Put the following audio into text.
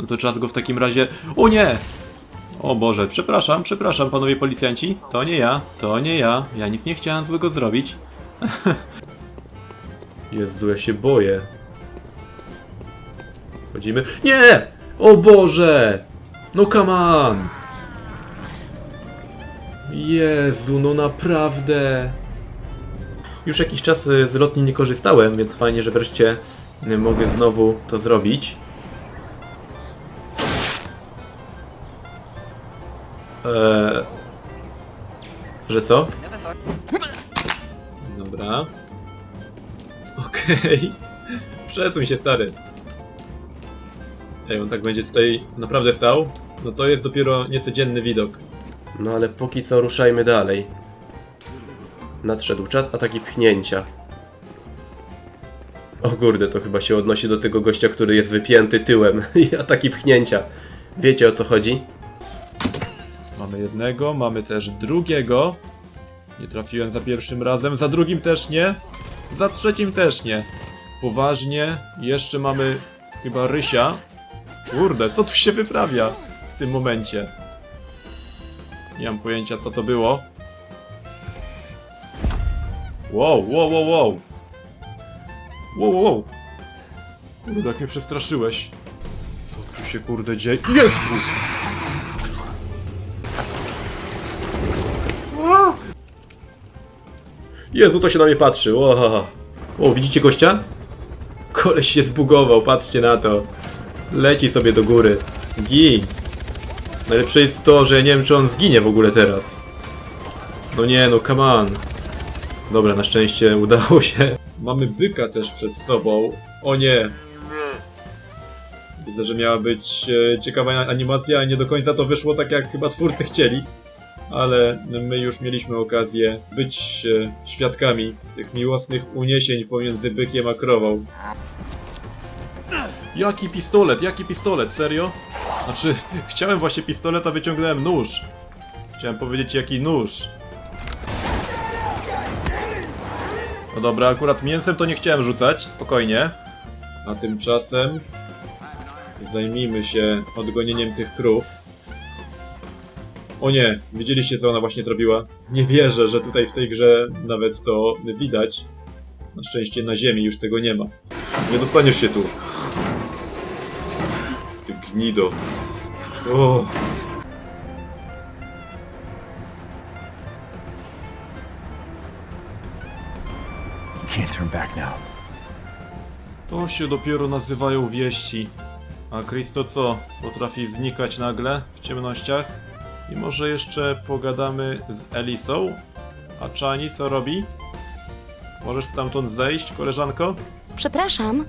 No to czas go w takim razie... O nie! O Boże, przepraszam, przepraszam panowie policjanci. To nie ja, to nie ja. Ja nic nie chciałem złego zrobić. Jezu, ja się boję. Chodzimy... Nie! O Boże! No come on! Jezu, no naprawdę. Już jakiś czas y, z lotni nie korzystałem, więc fajnie, że wreszcie y, mogę znowu to zrobić. Eee, że co? Dobra. Okej. Przesuń się, stary. Ej, on tak będzie tutaj naprawdę stał? No to jest dopiero niecodzienny widok. No ale póki co ruszajmy dalej. Nadszedł czas ataki pchnięcia. O kurde, to chyba się odnosi do tego gościa, który jest wypięty tyłem i ataki pchnięcia. Wiecie o co chodzi? Mamy jednego, mamy też drugiego. Nie trafiłem za pierwszym razem, za drugim też nie. Za trzecim też nie. Poważnie, jeszcze mamy chyba Rysia. Kurde, co tu się wyprawia w tym momencie? Nie mam pojęcia co to było. Wow, wow, wow, wow. Wow, wow, wow. Kurde, jak mnie przestraszyłeś. Co tu się kurde dzieje? Jest! Jezu, to się na mnie patrzy. O, o widzicie gościa? Koleś się zbugował, patrzcie na to. Leci sobie do góry. Gin. Najlepsze jest to, że ja nie wiem, czy on zginie w ogóle teraz. No nie, no come on. Dobra, na szczęście udało się. Mamy byka też przed sobą. O nie! Widzę, że miała być e, ciekawa animacja, a nie do końca to wyszło tak, jak chyba twórcy chcieli. Ale my już mieliśmy okazję być e, świadkami tych miłosnych uniesień pomiędzy bykiem a krową. Jaki pistolet, jaki pistolet, serio? Znaczy, chciałem właśnie pistolet, a wyciągnąłem nóż. Chciałem powiedzieć, jaki nóż. No dobra, akurat mięsem to nie chciałem rzucać, spokojnie. A tymczasem zajmijmy się odgonieniem tych krów. O nie, widzieliście co ona właśnie zrobiła? Nie wierzę, że tutaj w tej grze nawet to widać. Na szczęście na ziemi już tego nie ma. Nie dostaniesz się tu. Ty gnido. O. Can't turn back now. To się dopiero nazywają wieści. A Chris to co? Potrafi znikać nagle w ciemnościach? I może jeszcze pogadamy z Elisą? A Chani co robi? Możesz stamtąd zejść, koleżanko? Przepraszam,